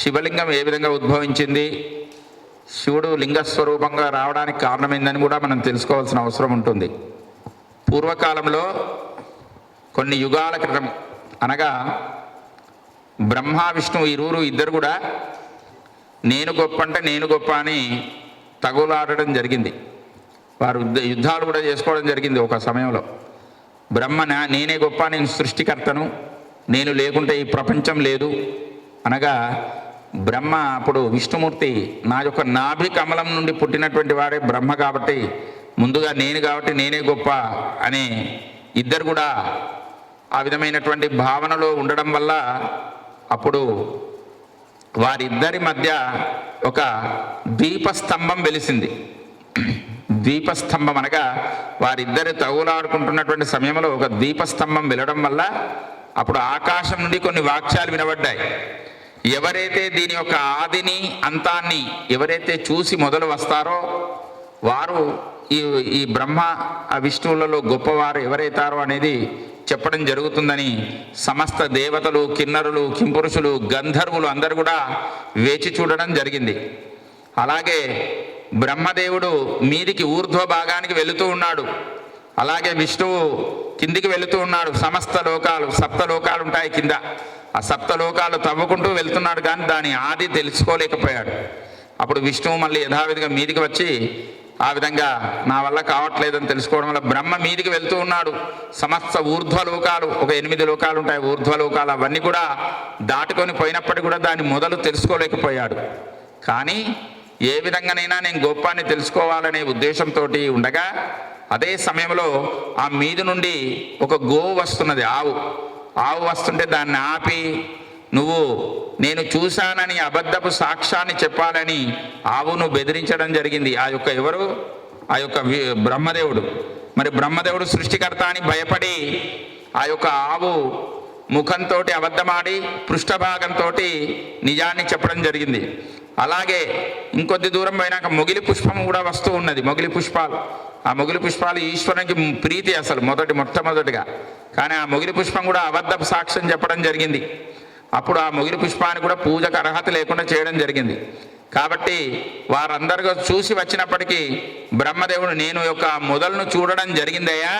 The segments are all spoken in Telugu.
శివలింగం ఏ విధంగా ఉద్భవించింది? శివుడు లింగస్వరూపంగా రావడానికి కారణమైందని కూడా మనం తెలుసుకోవాల్సిన అవసరం ఉంటుంది. పూర్వకాలంలో కొన్ని యుగాల క్రితం అనగా బ్రహ్మ విష్ణు ఇరువురు ఇద్దరు కూడా నేను గొప్ప అంటే నేను గొప్ప అని తగులాడడం జరిగింది. వారు యుద్ధాలు కూడా చేసుకోవడం జరిగింది ఒక సమయంలో. బ్రహ్మ నేనే గొప్ప నేను సృష్టికర్తను నేను లేకుంటే ఈ ప్రపంచం లేదు అనగా బ్రహ్మ అప్పుడు విష్ణుమూర్తి నా యొక్క నాభి కమలం నుండి పుట్టినటువంటి వాడే బ్రహ్మ కాబట్టి ముందుగా నేను కాబట్టి నేనే గొప్ప అని ఇద్దరు కూడా ఆ విధమైనటువంటి భావనలో ఉండడం వల్ల అప్పుడు వారిద్దరి మధ్య ఒక దీపస్తంభం వెలిసింది. దీపస్తంభం అనగా వారిద్దరు తగులాడుకుంటున్నటువంటి సమయంలో ఒక దీపస్తంభం వెళ్ళడం వల్ల అప్పుడు ఆకాశం నుండి కొన్ని వాక్యాలు వినబడ్డాయి. ఎవరైతే దీని యొక్క ఆదిని అంతాన్ని ఎవరైతే చూసి మొదలు వస్తారో వారు ఈ ఈ బ్రహ్మ ఆ విష్ణువులలో గొప్పవారు ఎవరైతారో అనేది చెప్పడం జరుగుతుందని సమస్త దేవతలు కిన్నరులు కింపురుషులు గంధర్వులు అందరు కూడా వేచి చూడడం జరిగింది. అలాగే బ్రహ్మదేవుడు మీదికి ఊర్ధ్వ భాగానికి వెళుతూ ఉన్నాడు. అలాగే విష్ణువు కిందికి వెళుతూ ఉన్నాడు. సమస్త లోకాలు సప్త లోకాలు ఉంటాయి కింద. ఆ సప్త లోకాలు తవ్వుకుంటూ వెళ్తున్నాడు కానీ దాని ఆది తెలుసుకోలేకపోయాడు. అప్పుడు విష్ణువు మళ్ళీ యథావిధిగా మీదికి వచ్చి ఆ విధంగా నా వల్ల కావట్లేదని తెలుసుకోవడం వల్ల బ్రహ్మ మీదికి వెళ్తూ ఉన్నాడు. సమస్త ఊర్ధ్వ లోకాలు ఒక ఎనిమిది లోకాలు ఉంటాయి ఊర్ధ్వ లోకాలు అవన్నీ కూడా దాటుకొని పోయినప్పటికీ కూడా దాని మొదలు తెలుసుకోలేకపోయాడు. కానీ ఏ విధంగానైనా నేను గోపాన్ని తెలుసుకోవాలనే ఉద్దేశంతో ఉండగా అదే సమయంలో ఆ మీది నుండి ఒక గోవు వస్తున్నది ఆవు. ఆవు వస్తుంటే దాన్ని ఆపి నువ్వు నేను చూశానని అబద్ధపు సాక్ష్యాన్ని చెప్పాలని ఆవును బెదిరించడం జరిగింది. ఆ యొక్క ఎవరు? ఆ యొక్క బ్రహ్మదేవుడు. మరి బ్రహ్మదేవుడు సృష్టికర్త అని భయపడి ఆ యొక్క ఆవు ముఖంతో అబద్ధమాడి పృష్ఠభాగంతో నిజాన్ని చెప్పడం జరిగింది. అలాగే ఇంకొద్ది దూరం పోయినాక మొగిలి పుష్పం కూడా వస్తూ ఉన్నది మొగిలి పుష్పాలు. ఆ మొగిలి పుష్పాలు ఈశ్వరునికి ప్రీతి అసలు మొదటి మొట్టమొదటిగా. కానీ ఆ మొగిలి పుష్పం కూడా అబద్ధ సాక్ష్యం చెప్పడం జరిగింది. అప్పుడు ఆ మొగిలి పుష్పాన్ని కూడా పూజకు అర్హత లేకుండా చేయడం జరిగింది. కాబట్టి వారందరూ చూసి వచ్చినప్పటికీ బ్రహ్మదేవుడు నేను యొక్క మొదలను చూడడం జరిగిందయ్యా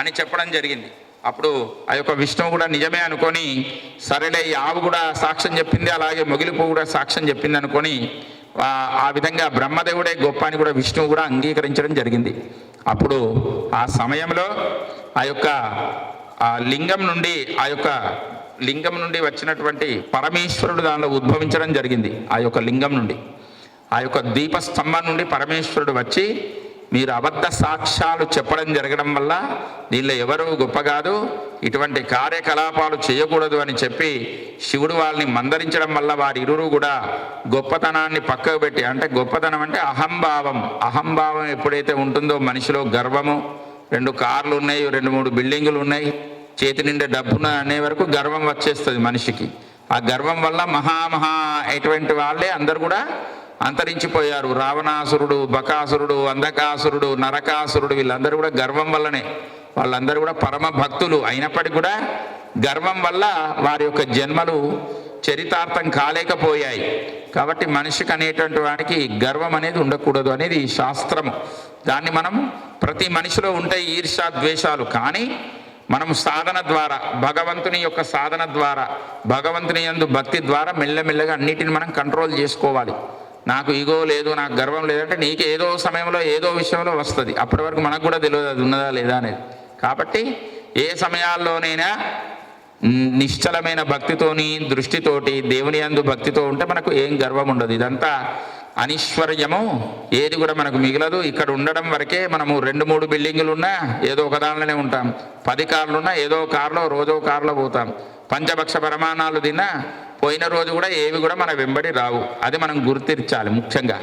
అని చెప్పడం జరిగింది. అప్పుడు ఆ యొక్క విష్ణువు కూడా నిజమే అనుకొని సరేలే ఈ ఆవు కూడా సాక్ష్యం చెప్పింది అలాగే మొగిలి పువ్వు కూడా సాక్ష్యం చెప్పింది అనుకొని ఆ విధంగా బ్రహ్మదేవుడే గొప్ప అని కూడా విష్ణువు కూడా అంగీకరించడం జరిగింది. అప్పుడు ఆ సమయంలో ఆ యొక్క ఆ లింగం నుండి ఆ యొక్క లింగం నుండి వచ్చినటువంటి పరమేశ్వరుడు దానిలో ఉద్భవించడం జరిగింది. ఆ యొక్క లింగం నుండి. ఆ యొక్క దీపస్తంభం నుండి పరమేశ్వరుడు వచ్చి మీరు అబద్ధ సాక్ష్యాలు చెప్పడం జరగడం వల్ల దీనిలో ఎవరు గొప్ప కాదు. ఇటువంటి కార్యకలాపాలు చేయకూడదు అని చెప్పి శివుడు వాళ్ళని మందరించడం వల్ల వారి ఇరువురు కూడా గొప్పతనాన్ని పక్కకు పెట్టి అంటే గొప్పతనం అంటే అహంభావం. అహంభావం ఎప్పుడైతే ఉంటుందో మనిషిలో గర్వము రెండు కార్లు ఉన్నాయి రెండు మూడు బిల్డింగులు ఉన్నాయి చేతి నిండా డబ్బున అనే వరకు గర్వం వచ్చేస్తుంది మనిషికి. ఆ గర్వం వల్ల మహామహా అటువంటి వాళ్ళే అందరు కూడా అంతరించిపోయారు. రావణాసురుడు బకాసురుడు అంధకాసురుడు నరకాసురుడు వీళ్ళందరూ కూడా గర్వం వల్లనే. వాళ్ళందరూ కూడా పరమ భక్తులు. అయినప్పటికీ కూడా గర్వం వల్ల వారి యొక్క జన్మలు చరితార్థం కాలేకపోయాయి. కాబట్టి మనిషికి అనేటువంటి వాడికి గర్వం అనేది ఉండకూడదు అనేది శాస్త్రము శాస్త్రం. దాన్ని మనం ప్రతి మనిషిలో ఉంటే ఈర్షా ద్వేషాలు. కానీ మనం సాధన ద్వారా భగవంతుని యొక్క సాధన ద్వారా భగవంతుని యందు భక్తి ద్వారా మెల్లమెల్లగా అన్నిటిని మనం కంట్రోల్ చేసుకోవాలి. నాకు ఈగో లేదు నాకు గర్వం లేదంటే నీకు ఏదో సమయంలో ఏదో విషయంలో వస్తుంది. అప్పటి వరకు మనకు కూడా తెలియదు అది ఉన్నదా లేదా అనేది. కాబట్టి ఏ సమయాల్లోనైనా నిశ్చలమైన భక్తితోని దృష్టితోటి దేవుని యందు భక్తితో ఉంటే మనకు ఏం గర్వం ఉండదు. ఇదంతా అనిశ్వర్యము. ఏది కూడా మనకు మిగలదు. ఇక్కడ ఉండడం వరకే మనము రెండు మూడు బిల్డింగులు ఉన్నా ఏదో ఒక దానిలోనే ఉంటాం. పది కార్లు ఉన్నా ఏదో కారులో రోజో కారులో పోతాం. పంచభక్ష ప్రమాణాలు తిన్నా పోయిన రోజు కూడా ఏవి కూడా మన వెంబడి రావు. అది మనం గుర్తించాలి ముఖ్యంగా.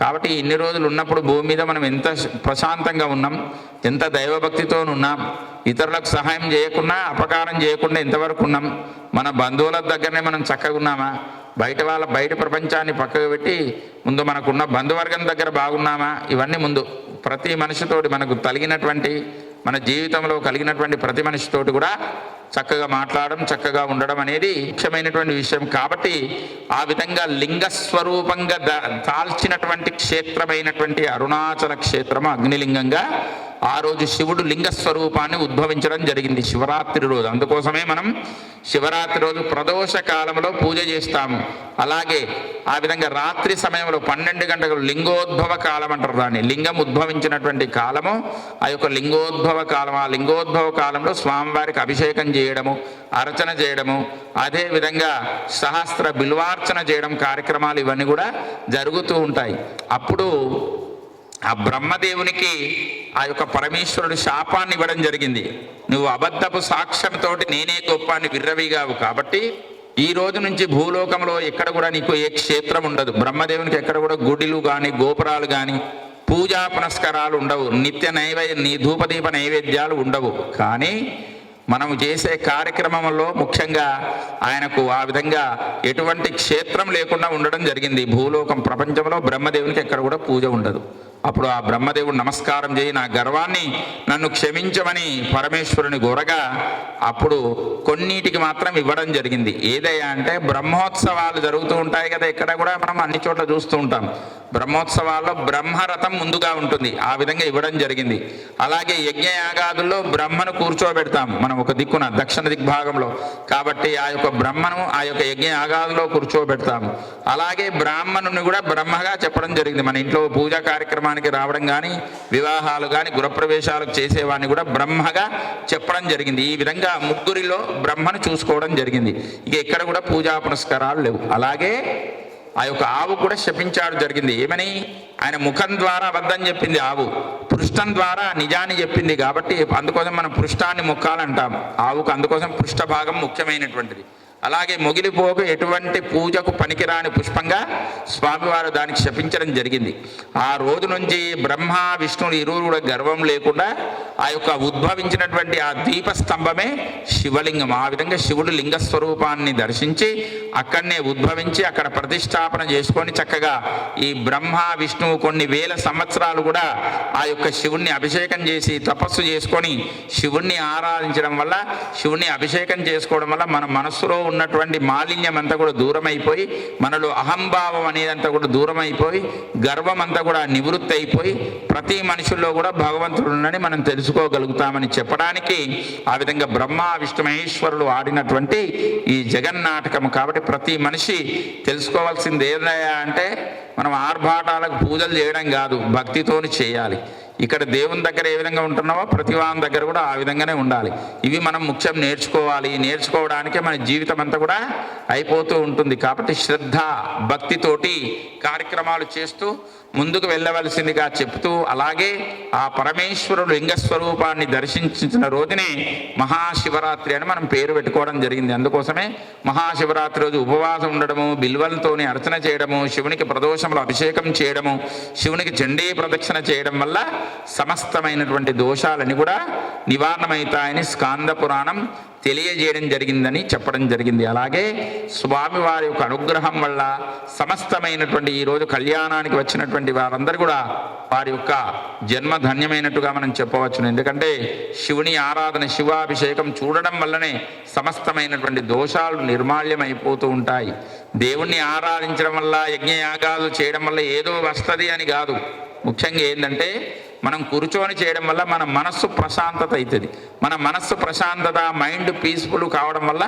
కాబట్టి ఇన్ని రోజులు ఉన్నప్పుడు భూమి మీద మనం ఎంత ప్రశాంతంగా ఉన్నాం ఎంత దైవభక్తితో ఉన్నాం ఇతరులకు సహాయం చేయకుండా అపకారం చేయకుండా ఎంతవరకు ఉన్నాం మన బంధువుల దగ్గరనే మనం చక్కగా ఉన్నామా? బయట వాళ్ళ బయట ప్రపంచాన్ని పక్కకు పెట్టి ముందు మనకున్న బంధువర్గం దగ్గర బాగున్నామా? ఇవన్నీ ముందు. ప్రతి మనిషితోటి మనకు కలిగినటువంటి మన జీవితంలో కలిగినటువంటి ప్రతి మనిషితోటి కూడా చక్కగా మాట్లాడడం చక్కగా ఉండడం అనేది ముఖ్యమైనటువంటి విషయం. కాబట్టి ఆ విధంగా లింగ స్వరూపంగా దాల్చినటువంటి క్షేత్రమైనటువంటి అరుణాచల క్షేత్రము అగ్నిలింగంగా ఆ రోజు శివుడు లింగ స్వరూపాన్ని ఉద్భవించడం జరిగింది శివరాత్రి రోజు. అందుకోసమే మనం శివరాత్రి రోజు ప్రదోష కాలంలో పూజ చేస్తాము. అలాగే ఆ విధంగా రాత్రి సమయంలో పన్నెండు గంటలు లింగోద్భవ కాలం అంటారు దాన్ని. లింగం ఉద్భవించినటువంటి కాలము ఆ యొక్క లింగోద్భవ కాలం ఆ లింగోద్భవ కాలంలో స్వామివారికి అభిషేకం చేయడము అర్చన చేయడము అదేవిధంగా సహస్ర బిల్వార్చన చేయడం కార్యక్రమాలు ఇవన్నీ కూడా జరుగుతూ ఉంటాయి. అప్పుడు ఆ బ్రహ్మదేవునికి ఆ యొక్క పరమేశ్వరుడు శాపాన్ని ఇవ్వడం జరిగింది. నువ్వు అబద్ధపు సాక్ష్యంతోటి నేనే గొప్ప అని విర్రవిగావు కాబట్టి ఈ రోజు నుంచి భూలోకంలో ఎక్కడ కూడా నీకు ఏ క్షేత్రం ఉండదు. బ్రహ్మదేవునికి ఎక్కడ కూడా గుడిలు కానీ గోపురాలు కానీ పూజా పునస్కారాలు ఉండవు. నిత్య నైవేద్య నీ ధూపదీప నైవేద్యాలు ఉండవు. కానీ మనం చేసే కార్యక్రమంలో ముఖ్యంగా ఆయనకు ఆ విధంగా ఎటువంటి క్షేత్రం లేకుండా ఉండడం జరిగింది. భూలోకం ప్రపంచంలో బ్రహ్మదేవునికి ఎక్కడ కూడా పూజ ఉండదు. అప్పుడు ఆ బ్రహ్మదేవుడు నమస్కారం చేయి నా గర్వాన్ని నన్ను క్షమించమని పరమేశ్వరుని గోరగా అప్పుడు కొన్నిటికి మాత్రం ఇవ్వడం జరిగింది. ఏదయ్యా అంటే బ్రహ్మోత్సవాలు జరుగుతూ ఉంటాయి కదా ఇక్కడ కూడా మనం అన్ని చోట్ల చూస్తూ ఉంటాం. బ్రహ్మోత్సవాల్లో బ్రహ్మరథం ముందుగా ఉంటుంది ఆ విధంగా ఇవ్వడం జరిగింది. అలాగే యజ్ఞయాగాదుల్లో బ్రహ్మను కూర్చోబెడతాం మనం ఒక దిక్కున దక్షిణ దిగ్భాగంలో. కాబట్టి ఆ యొక్క బ్రహ్మను ఆ యొక్క యజ్ఞ యాగాదులో కూర్చోబెడతాము. అలాగే బ్రాహ్మణుని కూడా బ్రహ్మగా చెప్పడం జరిగింది. మన ఇంట్లో పూజా ఆశ్రమానికి రావడం కానీ వివాహాలు కానీ గృహప్రవేశాలకు చేసేవాడిని కూడా బ్రహ్మగా చెప్పడం జరిగింది. ఈ విధంగా ముగ్గురిలో బ్రహ్మను చూసుకోవడం జరిగింది. ఇక ఎక్కడ కూడా పూజా పునస్కారాలు లేవు. అలాగే ఆ యొక్క ఆవు కూడా శపించాడు జరిగింది. ఏమని? ఆయన ముఖం ద్వారా అబద్ధం చెప్పింది ఆవు. పృష్టం ద్వారా నిజాన్ని చెప్పింది కాబట్టి అందుకోసం మనం పృష్ఠాన్ని ముక్కాలంటాం. ఆవుకు అందుకోసం పృష్ఠ భాగం ముఖ్యమైనటువంటిది. అలాగే మొగిలిపోక ఎటువంటి పూజకు పనికిరాని పుష్పంగా స్వామివారు దానికి శపించడం జరిగింది. ఆ రోజు నుంచి బ్రహ్మ విష్ణువులు ఇరువురు కూడా గర్వం లేకుండా ఆ యొక్క ఉద్భవించినటువంటి ఆ దీపస్తంభమే శివలింగం. ఆ విధంగా శివుడు లింగ స్వరూపాన్ని దర్శించి అక్కడనే ఉద్భవించి అక్కడ ప్రతిష్టాపన చేసుకొని చక్కగా ఈ బ్రహ్మ విష్ణువు కొన్ని వేల సంవత్సరాలు కూడా ఆ యొక్క శివుణ్ణి అభిషేకం చేసి తపస్సు చేసుకొని శివుణ్ణి ఆరాధించడం వల్ల శివుణ్ణి అభిషేకం చేసుకోవడం వల్ల మన మనస్సులో ఉన్నటువంటి మాలిన్యం అంతా కూడా దూరం అయిపోయి మనలో అహంభావం అనేదంతా కూడా దూరం అయిపోయి గర్వం అంతా కూడా నివృత్తి అయిపోయి ప్రతి మనుషుల్లో కూడా భగవంతుడు ఉన్నని మనం తెలుసుకోగలుగుతామని చెప్పడానికి ఆ విధంగా బ్రహ్మ విష్ణు మహేశ్వరులు ఆడినటువంటి ఈ జగన్నాటకం కాబట్టి ప్రతి మనిషి తెలుసుకోవాల్సింది ఏదయా అంటే మనం ఆర్భాటాలకు పూజలు చేయడం కాదు భక్తితోని చేయాలి. ఇక్కడ దేవుని దగ్గర ఏ విధంగా ఉంటున్నామో ప్రతివాని దగ్గర కూడా ఆ విధంగానే ఉండాలి. ఇవి మనం ముఖ్యం నేర్చుకోవాలి. నేర్చుకోవడానికే మన జీవితం అంతా కూడా అయిపోతూ ఉంటుంది. కాబట్టి శ్రద్ధ భక్తితోటి కార్యక్రమాలు చేస్తూ ముందుకు వెళ్ళవలసిందిగా చెప్తూ అలాగే ఆ పరమేశ్వరుడు లింగస్వరూపాన్ని దర్శించిన రోజునే మహాశివరాత్రి అని మనం పేరు పెట్టుకోవడం జరిగింది. అందుకోసమే మహాశివరాత్రి రోజు ఉపవాసం ఉండడము బిల్వలతోని అర్చన చేయడము శివునికి ప్రదోషములు అభిషేకం చేయడము శివునికి చండీ ప్రదక్షిణ చేయడం వల్ల సమస్తమైనటువంటి దోషాలని కూడా నివారణమవుతాయని స్కాంద పురాణం తెలియజేయడం జరిగిందని చెప్పడం జరిగింది. అలాగే స్వామివారి యొక్క అనుగ్రహం వల్ల సమస్తమైనటువంటి ఈరోజు కళ్యాణానికి వచ్చినటువంటి వారందరూ కూడా వారి యొక్క జన్మ ధన్యమైనట్టుగా మనం చెప్పవచ్చును. ఎందుకంటే శివుని ఆరాధన శివాభిషేకం చూడడం వల్లనే సమస్తమైనటువంటి దోషాలు నిర్మాల్యమైపోతూ ఉంటాయి. దేవుణ్ణి ఆరాధించడం వల్ల యజ్ఞయాగాలు చేయడం వల్ల ఏదో వస్తుంది అని కాదు. ముఖ్యంగా ఏంటంటే మనం కూర్చొని చేయడం వల్ల మన మనస్సు ప్రశాంతత అవుతుంది. మన మనస్సు ప్రశాంతత మైండ్ పీస్ఫుల్ కావడం వల్ల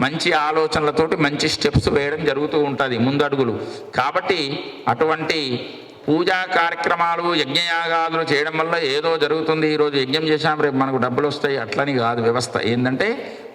మంచి ఆలోచనలతోటి మంచి స్టెప్స్ వేయడం జరుగుతూ ఉంటుంది ముందడుగులు. కాబట్టి అటువంటి పూజా కార్యక్రమాలు యజ్ఞయాగాదులు చేయడం వల్ల ఏదో జరుగుతుంది. ఈరోజు యజ్ఞం చేశాం రేపు మనకు డబ్బులు వస్తాయి అట్లని కాదు వ్యవస్థ. ఏంటంటే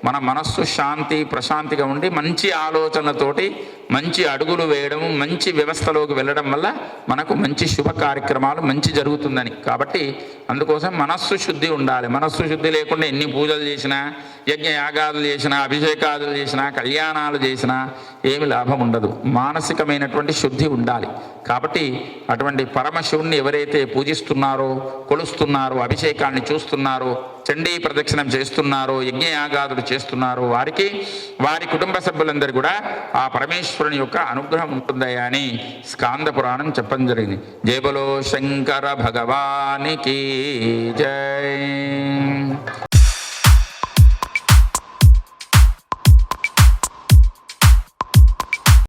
మన మనస్సు శాంతి ప్రశాంతిగా ఉండి మంచి ఆలోచనలతోటి మంచి అడుగులు వేయడం మంచి వ్యవస్థలోకి వెళ్ళడం వల్ల మనకు మంచి శుభ కార్యక్రమాలు మంచి జరుగుతుందని. కాబట్టి అందుకోసం మనస్సు శుద్ధి ఉండాలి. మనస్సు శుద్ధి లేకుండా ఎన్ని పూజలు చేసినా యజ్ఞ యాగాదులు చేసినా అభిషేకాదులు చేసినా కళ్యాణాలు చేసినా ఏమి లాభం ఉండదు. మానసికమైనటువంటి శుద్ధి ఉండాలి. కాబట్టి అటువంటి పరమశివుణ్ణి ఎవరైతే పూజిస్తున్నారో కొలుస్తున్నారో అభిషేకాన్ని చూస్తున్నారో చండీ ప్రదక్షిణం చేస్తున్నారో యజ్ఞయాగాదులు చేస్తున్నారో. వారికి వారి కుటుంబ సభ్యులందరూ కూడా ఆ పరమేశ్వరుని యొక్క అనుగ్రహం ఉంటుందయ్యా అని స్కాంద పురాణం చెప్పడం జరిగింది. జయబలో శంకర భగవానికి జై.